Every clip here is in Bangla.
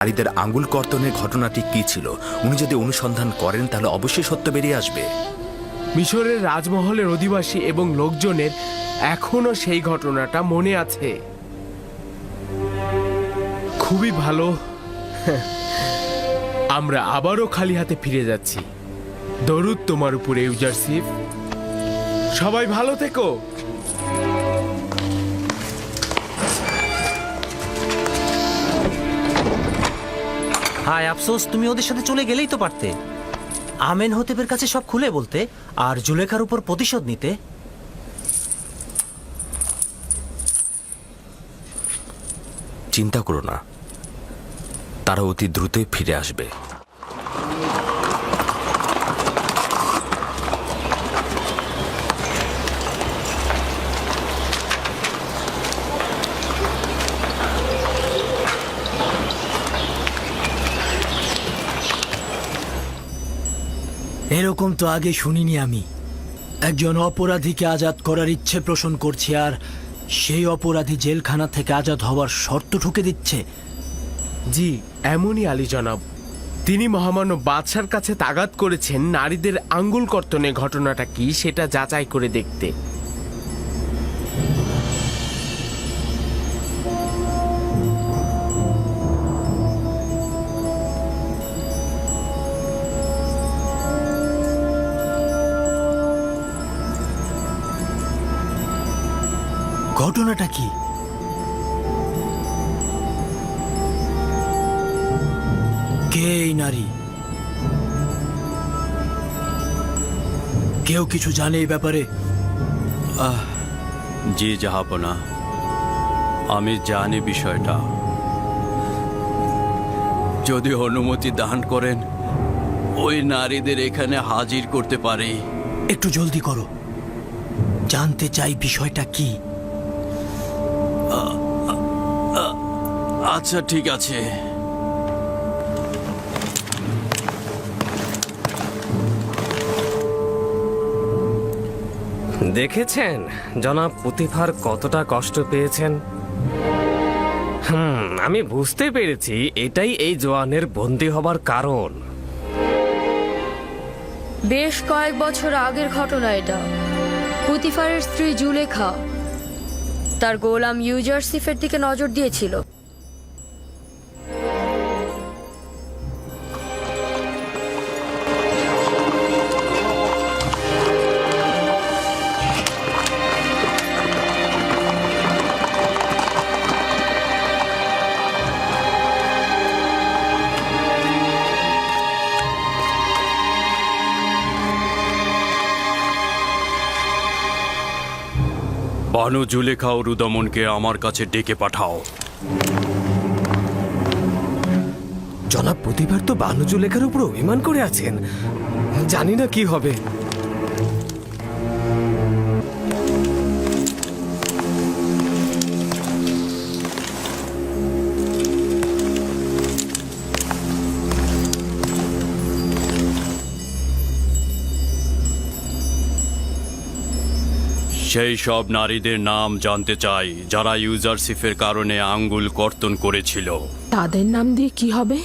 নারীদের আঙ্গুল কর্তনের ঘটনাটি কি ছিল? উনি যদি অনুসন্ধান করেন, তাহলে অবশ্যই সত্য বেরিয়ে আসবে। মিশরের রাজমহলের অধিবাসী এবং লোকজনের এখনও সেই ঘটনাটা মনে আছে। খুবই ভালো। আমরা আবারও খালি হাতে ফিরে যাচ্ছি। দরুদ তোমার উপরে ইউজারশিপ সবাই ভালো থেকো। হায় আফসোস, তুমি ওদের সাথে চলে গেলেই তো পারতে। আমেন হতেবের কাছে সব খুলে বলতে আর জুলেখার উপর প্রতিশোধ নিতে। চিন্তা করো না। তারা অতি দ্রুতই ফিরে আসবে। এরকম তো আগে শুনিনি আমি। একজন অপরাধীকে আজাদ করার ইচ্ছে পোষণ করছি আর সেই অপরাধী জেলখানা থেকে আজাদ হওয়ার শর্ত ঠুকে দিচ্ছে। জি, এমনই আলী জনাব। তিনি মহামান্য বাদশার কাছে তাগাত করেছেন নারীদের আঙ্গুল কর্তনের ঘটনাটা কি সেটা যাচাই করে দেখতে। ঘটনাটা কি? কে এই নারী? কেউ কিছু জানে এই ব্যাপারে? জি জাহাপনা আমি জানি বিষয়টা। যদি অনুমতি দান করেন ওই নারীদের এখানে হাজির করতে পারি। একটু জলদি করো। জানতে চাই বিষয়টা কি? আচ্ছা ঠিক আছে। দেখেছেন জনাব পুতিফার কতটা কষ্ট পেয়েছেন? হুম আমি বুঝতে পেরেছি এটাই এই জোয়ানের বন্দী হবার কারণ। বেশ কয়েক বছর আগের ঘটনা এটা। পুতিফারের স্ত্রী জুলেখা তার গোলাম ইউজারসিফের দিকে নজর দিয়েছিল। বানু জুলেখা ও রুদমনকে আমার কাছে ডেকে পাঠাও। জনাব প্রতিবার তো বানু জুলেখার উপর অভিমান করে আছেন। জানি না কি হবে। সেই সব নারীদের নাম জানতে চাই যারা ইউজারশিপের কারণে আঙ্গুল কর্তন করেছিল। তাদের নাম দিয়ে কি হবে?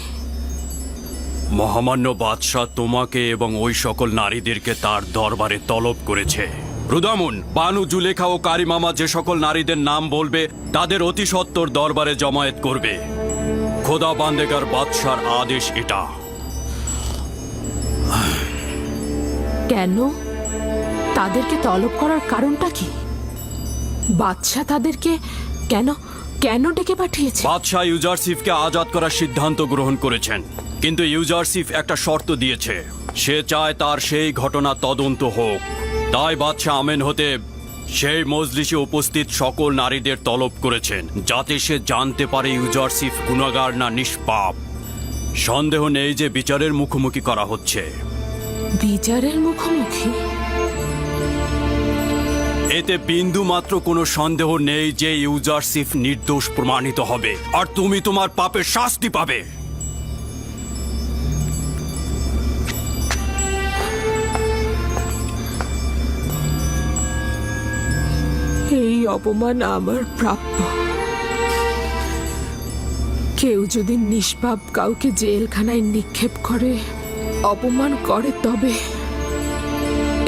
মহামান্য বাদশাহ তোমাকে এবং ওই সকল নারীদেরকে তার দরবারে তলব করেছে। রুদামুন বানু জুলেখা ও কারিমামা যে সকল নারীদের নাম বলবে তাদের অতি সত্বর দরবারে জমায়েত করবে। খোদা বান্দেগার বাদশার আদেশ এটা। কেন? তাদেরকে তলব করার কারণটা কি? বাদশাহ তাদেরকে কেন কেন ডেকে পাঠিয়েছে? বাদশাহ ইউজারসিফকে আজাদ করার সিদ্ধান্ত গ্রহণ করেছেন। কিন্তু ইউজারসিফ একটা শর্ত দিয়েছে। সে চায় তার সেই ঘটনা তদন্ত হোক। তাই বাদশাহ আমেন হতে সেই মজলিসে উপস্থিত সকল নারীদের তলব করেছেন যাতে সে জানতে পারে ইউজারসিফ গুণাগার না নিষ্পাপ। সন্দেহ নেই যে বিচারের মুখোমুখি করা হচ্ছে। বিচারের মুখোমুখি? এতে বিন্দু মাত্র কোনো সন্দেহ নেই যে ইউজারসিফ নির্দোষ প্রমাণিত হবে। আর তুমি তোমার পাপের শাস্তি পাবে। এই অপমান আমার প্রাপ্য। কেউ যদি নিষ্পাপ কাউকে জেলখানায় নিক্ষেপ করে, অপমান করে তবে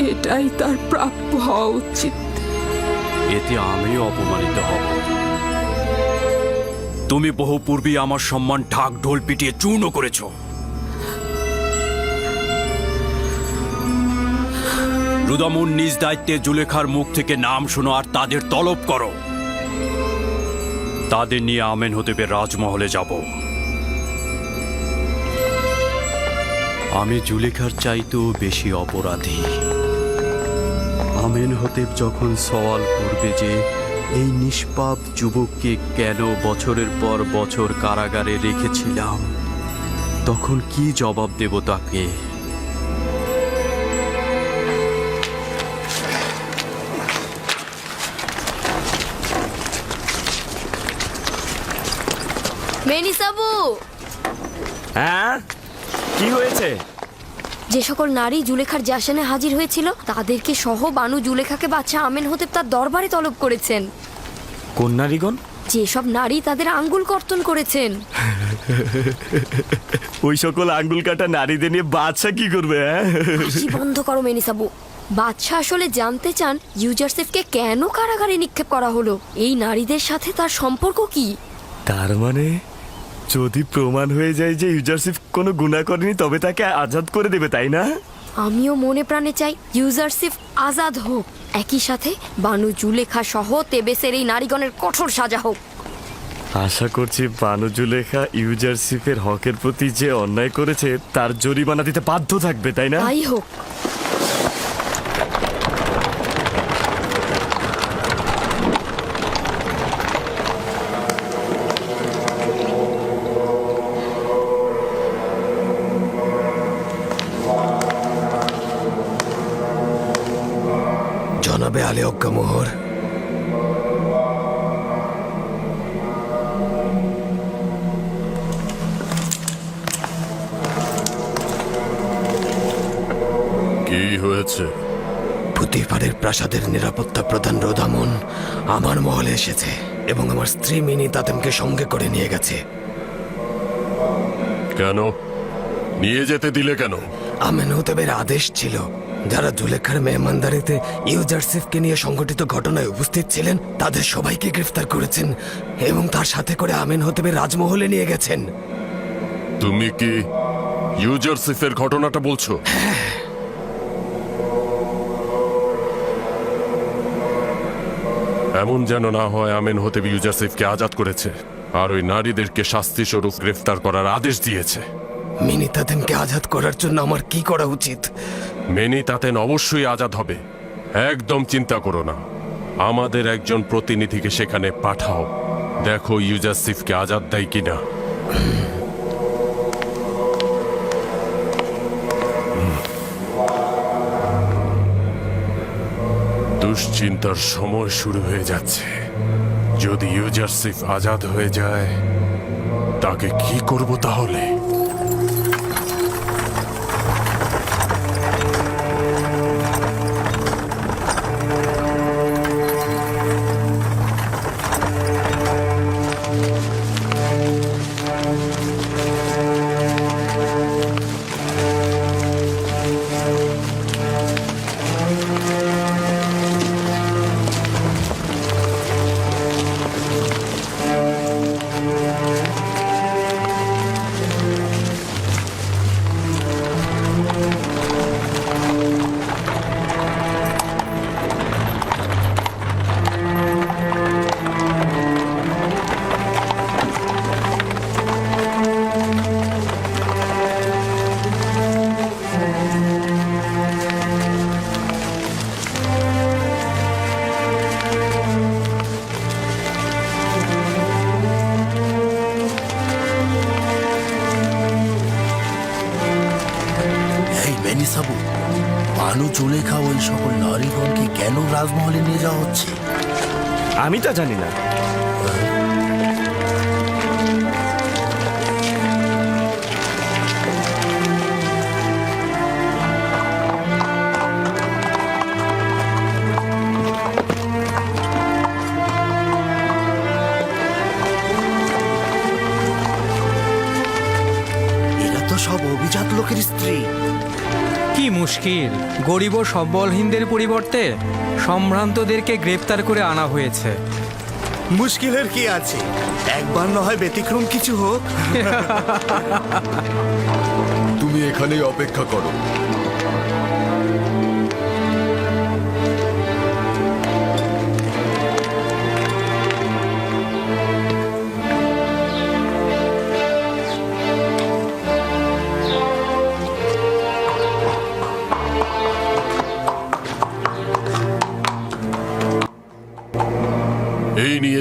এটাই তার প্রাপ্য হওয়া উচিত। এতে আমিও অপমানিত হব। তুমি বহু পূর্বেই আমার সম্মান ঢাক ঢোল পিটিয়ে চূর্ণ করেছ। রুদামুন নিজ দায়িত্বে জুলেখার মুখ থেকে নাম শোনো আর তাদের তলব করো। তাদের নিয়ে আমেন হতেবে রাজমহলে যাব। আমি জুলেখার চাইতেও বেশি অপরাধী। আমেন হতেব যখন সওয়াল করবে যে এই নিষ্পাপ যুবককে কেন বছরের পর বছর কারাগারে রেখেছিলাম? তখন কি জবাব দেব তাকে? মেনিসাবু! হ্যাঁ? কি হয়েছে? যে সকল নারী জুলেখার জাসানে হাজির হয়েছিল তাদেরকে সহ বানু জুলেখাকে বাচ্চা আমেন হতে তার দরবারে তলব করেছেন। কন্যারিগণ যেসব নারী তাদের আঙ্গুল কর্তন করেছেন। ওই সকল আঙ্গুল কাটা নারীদের নিয়ে বাচ্চা কি করবে হ্যাঁ? হাসি বন্ধ করো মেনিসাবু বাদশাহ আসলে জানতে চান ইউজারসেফকে কেন কারাগারে নিক্ষেপ করা হলো। এই নারীদের সাথে তার সম্পর্ক কি? তার মানে যদি প্রমাণ হয়ে যায় যে ইউজারশিপ কোনো গুণা করেনি তবে তাকে আজাদ করে দেবে তাই না? আমিও মনে প্রাণে চাই ইউজারসিফ আজাদ হোক। একই সাথে বানু জুলেখা সহ তেবেসের এই নারীগণের কঠোর সাজা হোক। আশা করছি বানুজুলেখা ইউজারশিপের হকের প্রতি যে অন্যায় করেছে তার জরিমানা দিতে বাধ্য থাকবে তাই না? তাই হোক। জনাবে আলে অজ্ঞা মোহর। কি হয়েছে? পুতিফারের প্রাসাদের নিরাপত্তা প্রধান রোদামন আমার মহলে এসেছে এবং আমার স্ত্রী মিনি তাতেমকে সঙ্গে করে নিয়ে গেছে। কেন? নিয়ে যেতে দিলে কেন? আমেন হুতেবের আদেশ ছিল। যারা জুলেখার মেহমানদারিতে ইউজারসিফকে নিয়ে সংঘটিত ঘটনায় উপস্থিত ছিলেন তাদের সবাইকে গ্রেফতার করেছেন এবং তার সাথে করে আমেন হতেবে রাজমহলে নিয়ে গেছেন। তুমি কি ইউজারসিফের ঘটনাটা বলছো? এমন যেন না হয় আমেন হতে ইউজারসিফকে আজাদ করেছে আর ওই নারীদেরকে শাস্তি স্বরূপ গ্রেফতার করার আদেশ দিয়েছে। মিনি তাতেমকে আজাদ করার জন্য আমার কি করা উচিত? মেনি তাতেন অবশ্যই আজাদ হবে। একদম চিন্তা করো না। আমাদের একজন প্রতিনিধিকে সেখানে পাঠাও। দেখো ইউজারসিফকে আজাদ দেয় কিনা। দুশ্চিন্তার সময় শুরু হয়ে যাচ্ছে। যদি ইউজারসিফ আজাদ হয়ে যায়, তাকে কি করব তাহলে? রাজমহলে নিয়ে যাওয়া হচ্ছে। আমি তা জানি না। এরা তো সব অভিজাত লোকের স্ত্রী। কি মুশকিল? গরিব ও সম্বলহীনদের পরিবর্তে সম্ভ্রান্তদেরকে গ্রেপ্তার করে আনা হয়েছে। মুশকিলের কি আছে? একবার না হয় ব্যতিক্রম কিছু হোক। তুমি এখানেই অপেক্ষা করো।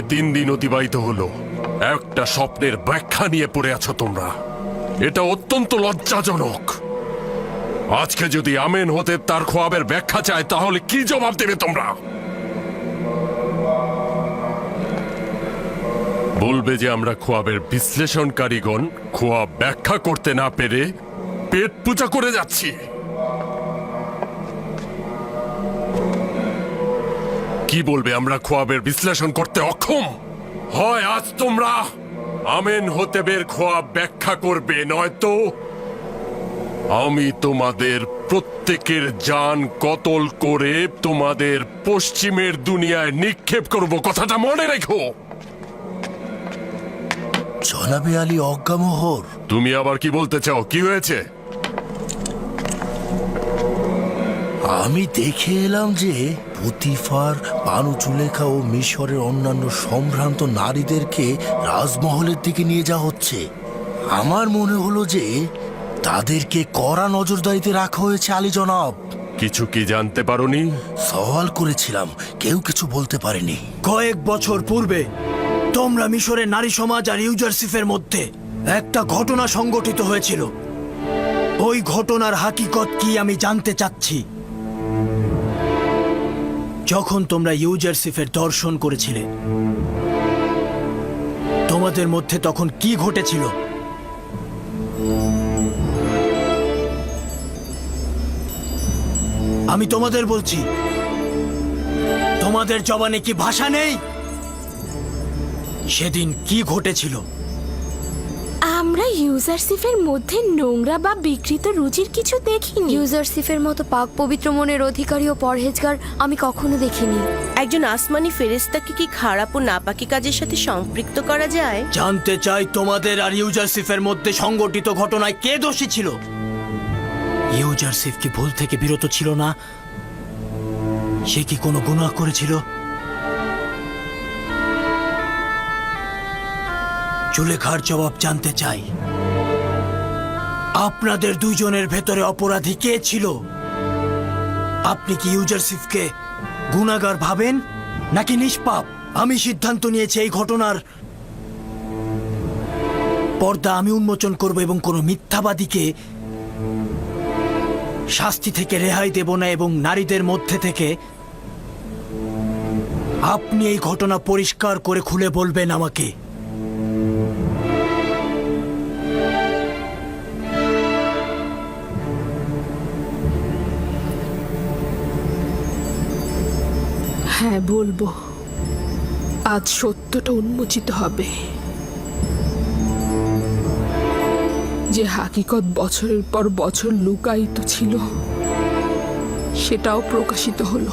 তিন দিন অতিবাহিত হলো। একটা স্বপ্নের ব্যাখ্যা নিয়ে পড়ে আছো তোমরা। এটা অত্যন্ত লজ্জাজনক। আজকে যদি আমেন হতে তার খোয়াবের ব্যাখ্যা চায়, তাহলে কি জবাব দেবে তোমরা? বলবে যে আমরা খোয়াবের বিশ্লেষণকারীগণ খোয়াব ব্যাখ্যা করতে না পেরে পেট পূজা করে যাচ্ছি। কি বলবে? আমরা খোয়াবের বিশ্লেষণ করতে অক্ষম। হয় আজ তোমরা আমেন হতেবের খোয়াব ব্যাখ্যা করবে নয়তো আমি তোমাদের প্রত্যেকের যান কতল করে তোমাদের পশ্চিমের দুনিয়ায় নিক্ষেপ করব। কথাটা মনে রেখো। জনাবে আলী অজ্ঞামোহর। তুমি আবার কি বলতে চাও? কি হয়েছে? আমি দেখে এলাম যে পুতিফার পানুচুলেখা ও মিশরের অন্যান্য সম্ভ্রান্ত নারীদেরকে রাজমহলের দিকে নিয়ে যাওয়া হচ্ছে। আমার মনে হলো যে তাদেরকে কড়া নজরদারিতে রাখা হয়েছে আলী জনাব। কিছু কি জানতে পারোনি? সওয়াল করেছিলাম কেউ কিছু বলতে পারেনি। কয়েক বছর পূর্বে তোমরা মিশরের নারী সমাজ আর ইউজারসিফের মধ্যে একটা ঘটনা সংগঠিত হয়েছিল। ওই ঘটনার হাকিকত কি আমি জানতে চাচ্ছি? যখন তোমরা ইউজারসিফের দর্শন করেছিলে, তোমাদের মধ্যে তখন কি ঘটেছিল? আমি তোমাদের বলছি, তোমাদের জবানে কি ভাষা নেই? সেদিন কি ঘটেছিল? আমরা ইউজারসিফের মধ্যে নোংরা বা বিকৃত রুচির কিছু দেখিনি। ইউজারসিফের মতো পাক পবিত্র মনের অধিকারী ও পরহেজগার আমি কখনো দেখিনি। একজন আসমানি ফেরেস্তাকে কি খারাপ ও নাপাকি কাজের সাথে সম্পৃক্ত করা যায়? জানতে চাই তোমাদের আর ইউজারসিফের মধ্যে সংগঠিত ঘটনায় কে দোষী ছিল? ইউজারসিফ কি ভুল থেকে বিরত ছিল না? সে কি কোনো গুনাহ করেছিল? চুলেখার জবাব জানতে চাই। আপনাদের দুইজনের ভেতরে অপরাধী কে ছিল? আপনি কি ইউজারসিফকে গুনাগার ভাবেন, নাকি নিষ্পাপ? আমি সিদ্ধান্ত নিয়েছি এই ঘটনার পর্দা আমি উন্মোচন করব এবং কোনো মিথ্যাবাদীকে শাস্তি থেকে রেহাই দেব না এবং নারীদের মধ্যে থেকে আপনি এই ঘটনা পরিষ্কার করে খুলে বলবেন আমাকে। হ্যাঁ বলব। আজ সত্যটা উন্মোচিত হবে। যে হাকিকত বছরের পর বছর লুকায়িত ছিল সেটাও প্রকাশিত হলো।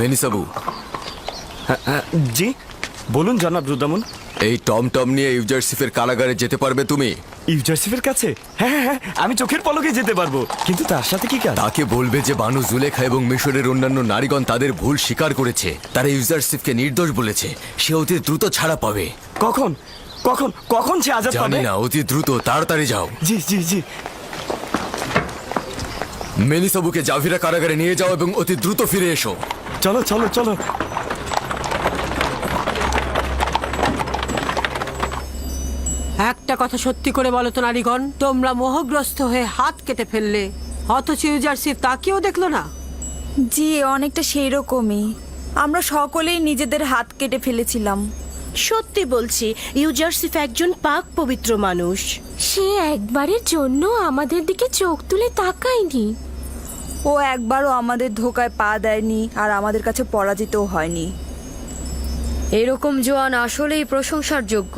মেনিসাবু। জি? বলুন জনাব রুদামন। এই টম টম নিয়ে ইউজারসিফের কারাগারে যেতে পারবে তুমি? ইউজারসিফের কাছে? হ্যাঁ হ্যাঁ হ্যাঁ আমি চোখের পলকে যেতে পারব। কিন্তু তার সাথে কি কাজ? তাকে বলবে যে বানু জুলেখা এবং মিশরের অন্যান্য নারীগণ তাদের ভুল স্বীকার করেছে। তারা ইউজারসিফকে নির্দোষ বলেছে। সে অতি দ্রুত ছাড়া পাবে। কখন? কখন? কখন সে আজাদ জানি পাবে? না অতি দ্রুত তাড়াতাড়ি যাও। জি জি জি। মেনিসাবুকে জাভিরা কারাগারে নিয়ে যাও এবং অতি দ্রুত ফিরে এসো। চলো চলো চলো। কথা সত্যি করে বলো তো নারীগণ। তোমরা মোহগ্রস্ত হয়ে হাত কেটে ফেললে। অথচ ইউজারসিফ তাকেও দেখল না। জি অনেকটা সেই রকমই আমরা সকলেই নিজেদের হাত কেটে ফেলেছিলাম। সত্যি বলছি ইউজারসিফ একজন পাক পবিত্র মানুষ। সে একবারের জন্য আমাদের দিকে চোখ তুলে তাকায়নি। ও একবারও আমাদের ধোকায় পা দেয়নি আর আমাদের কাছে পরাজিতও হয়নি। এরকম জোয়ান আসলেই প্রশংসার যোগ্য।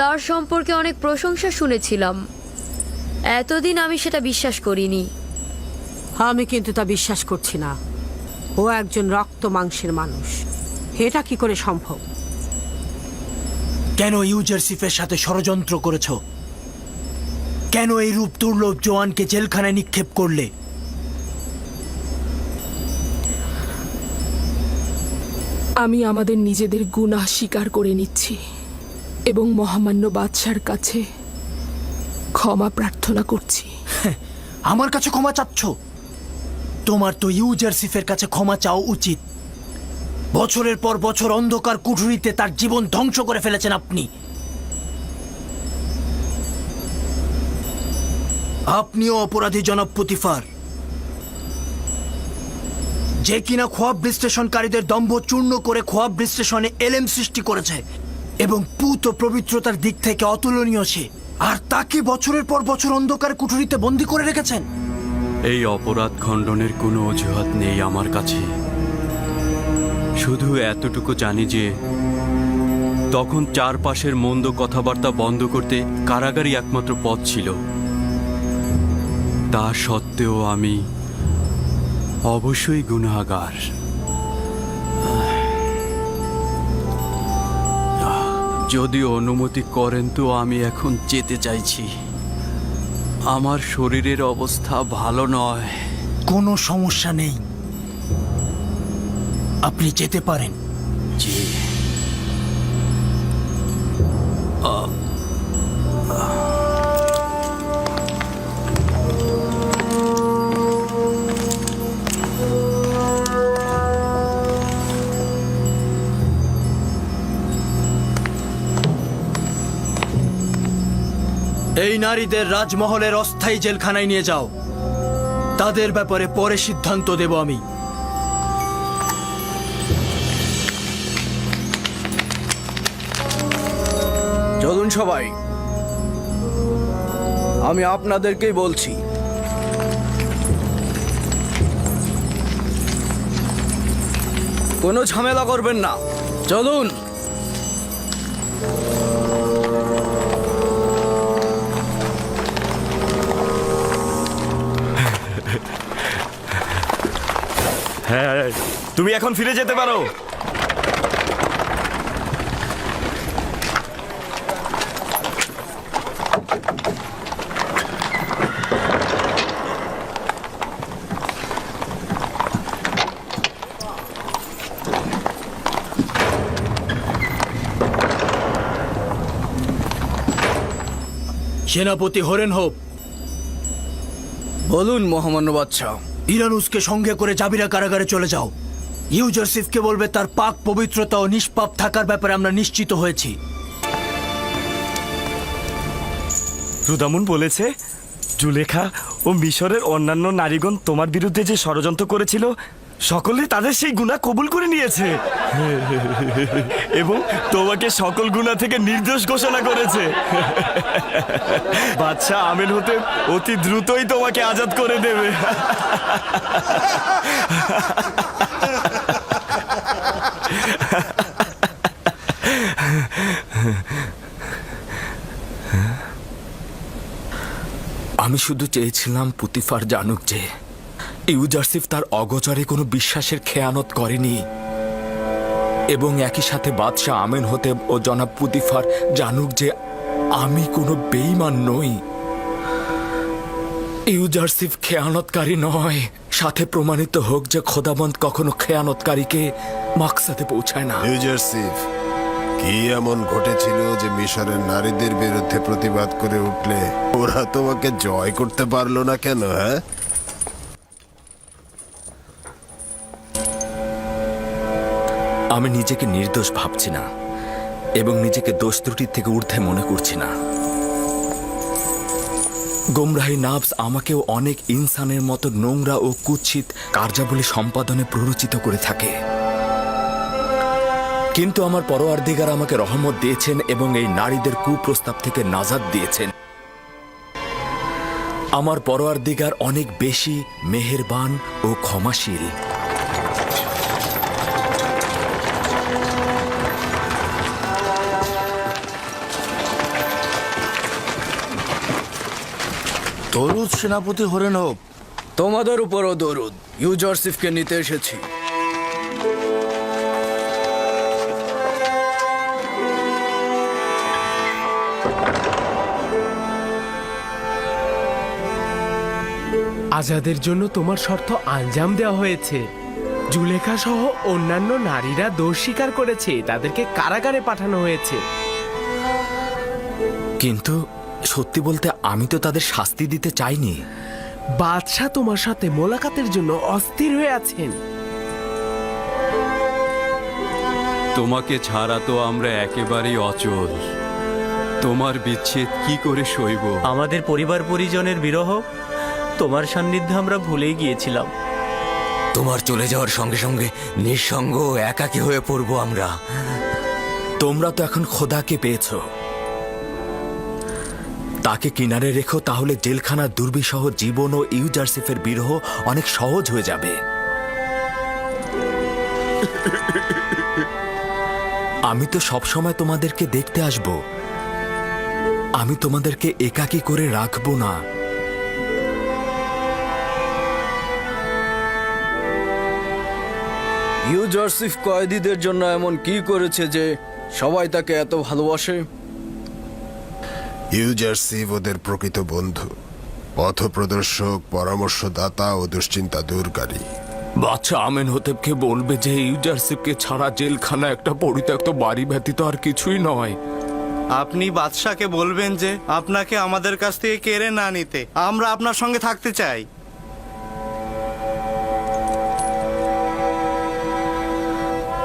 তার সম্পর্কে অনেক প্রশংসা শুনেছিলাম। এতদিন আমি সেটা বিশ্বাস করিনি। আমি কিন্তু তা বিশ্বাস করছি না। ও একজন রক্ত মাংসের মানুষ। এটা কি করে সম্ভব? কেন ইউজারসিফের সাথে ষড়যন্ত্র করেছ? কেন এই রূপ দুর্লভ জোয়ানকে জেলখানায় নিক্ষেপ করলে? আমি আমাদের নিজেদের গুনাহ স্বীকার করে নিচ্ছি। এবং মহামান্য বাদশার কাছে ক্ষমা প্রার্থনা করছি। আমার কাছে ক্ষমা চাচ্ছ? তোমার তো ইউজারসিফের কাছে ক্ষমা চাও উচিত। বছরের পর বছর অন্ধকার কুঠুরিতে তার জীবন ধ্বংস করে ফেলেছেন আপনি। আপনিও অপরাধী জনাব পুতিফার যে কিনা খোয়াব বিশ্লেষণকারীদের দম্ভ চূর্ণ করে খোয়াব বিশ্লেষণে এলেম সৃষ্টি করেছে। এবং পুত পবিত্রতার দিক থেকে অতুলনীয় সে। আর তাকে বছরের পর বছর অন্ধকার কুঠুরিতে বন্দি করে রেখেছেন। এই অপরাধ খণ্ডনের কোনো অজুহাত নেই আমার কাছে। শুধু এতটুকু জানি যে, তখন চারপাশের মন্দ কথাবার্তা বন্ধ করতে কারাগারই একমাত্র পথ ছিল। তা সত্ত্বেও আমি অবশ্যই গুনাহগার। যদি অনুমতি করেন তো আমি এখন যেতে চাইছি। আমার শরীরের অবস্থা ভালো নয়। কোনো সমস্যা নেই। আপনি যেতে পারেন। জি। এই নারীদের রাজমহলের অস্থায়ী জেলখানায় নিয়ে যাও। তাদের ব্যাপারে পরে সিদ্ধান্ত দেব আমি। চলুন সবাই। আমি আপনাদেরকেই বলছি। কোনো ঝামেলা করবেন না। চলুন। হ্যাঁ তুমি এখন ফিরে যেতে পারো। সেনাপতি হরেন হোপ। বলুন মহামান্য বাচ্চা ইরানুসকে সঙ্গে করে জাবিরা কারাগারে চলে যাও। ইউজারসিফকে বলবে তার পাক পবিত্রতা ও নিষ্পাপ থাকার ব্যাপারে আমরা নিশ্চিত হয়েছি। রুদামুন বলেছে, জুলেখা ও মিশরের অন্যান্য নারীগণ তোমার বিরুদ্ধে যে ষড়যন্ত্র করেছিল সকলে তাদের সেই গুণা কবুল করে নিয়েছে। এবং তোমাকে সকল গুণা থেকে নির্দোষ ঘোষণা করেছে। বাচ্চা আমেন হতে অতি দ্রুতই তোমাকে আজাদ করে দেবে। আমি শুধু চেয়েছিলাম পুতিফার জানুক যে ইউজারসিফ তার অগোচরে কোনো বিশ্বাসের খেয়ানত করেনি। এবং একই সাথে বাদশাহ আমেন হতে ও জনাব পুতিফার জানুক যে আমি কোনো বেইমান নই। ইউজারসিফ খেয়ানতকারী নয়। সাথে প্রমাণিত হোক যে খোদাবন্ত কখনো খেয়ানতকারীকে মাকসাদে পৌঁছায় না। ইউজারসিফ, কি এমন ঘটেছিল যে মিশরের নারীদের বিরুদ্ধে প্রতিবাদ করে উঠলে ওরা তোমাকে জয় করতে পারল না কেন হ্যাঁ? আমি নিজেকে নির্দোষ ভাবছি না এবং নিজেকে দোষ ত্রুটির থেকে ঊর্ধ্বে মনে করছি না। গোমরাহি নাবস আমাকেও অনেক ইনসানের মতো নোংরা ও কুৎসিত কার্যাবলী সম্পাদনে প্ররোচিত করে থাকে। কিন্তু আমার পরোয়ারদিগার আমাকে রহমত দিয়েছেন এবং এই নারীদের কুপ্রস্তাব থেকে নাজাদ দিয়েছেন। আমার পরোয়ার দিগার অনেক বেশি মেহেরবান ও ক্ষমাশীল। দরুদ সেনাপতি হরেন হোক। তোমাদের উপরও দরুদ। ইউজারসিফকে নিতে এসেছি। আজাদের জন্য তোমার শর্ত আঞ্জাম দেওয়া হয়েছে। জুলেখা সহ অন্যান্য নারীরা দোষ স্বীকার করেছে তাদেরকে কারাগারে পাঠানো হয়েছে। কিন্তু সত্যি বলতে আমি তো তাদের শাস্তি দিতে চাইনি। বাদশাহ তোমার সাথে মোলাকাতের জন্য অস্থির হয়ে আছেন। তোমাকে ছাড়া তো আমরা একেবারেই অচল। তোমার বিচ্ছেদ কি করে সইব? আমাদের পরিবার পরিজনের বিরহ তোমার সান্নিধ্যে আমরা ভুলেই গিয়েছিলাম। তোমার চলে যাওয়ার সঙ্গে সঙ্গে নিঃসঙ্গ একাকী হয়ে পড়ব আমরা। তোমরা তো এখন খোদাকে পেয়েছ। তাকে কিনারে রেখো, তাহলে জেলখানার দুর্বিসহ জীবন ও ইউজারসিফের বিরহ অনেক সহজ হয়ে যাবে। আমি তো সবসময় তোমাদেরকে দেখতে আসব। আমি তোমাদেরকে একাকী করে রাখব না। ইউজারসিফ কয়েদিদের জন্য এমন কি করেছে যে সবাই তাকে এত ভালোবাসে? ইউজারসিভ ওদের প্রকৃত বন্ধু পথপ্রদর্শক পরামর্শদাতা ও দুশ্চিন্তা দূরকারী বাচ্চা আমেন হতেবকে বলবে যে ইউজারসিফকে ছাড়া জেলখানা একটা পরিত্যক্ত বাড়ি ব্যতীত আর কিছুই নয়। আপনি বাদশাকে বলবেন যে আপনাকে আমাদের কাছ থেকে কেড়ে না নিতে আমরা আপনার সঙ্গে থাকতে চাই।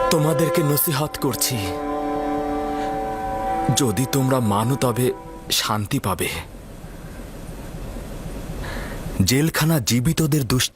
তোমাদেরকে নসিহত করছি। যদি তোমরা মানো তবে শান্তি পাবে। জেলখানা জীবিতদের দুষ্ট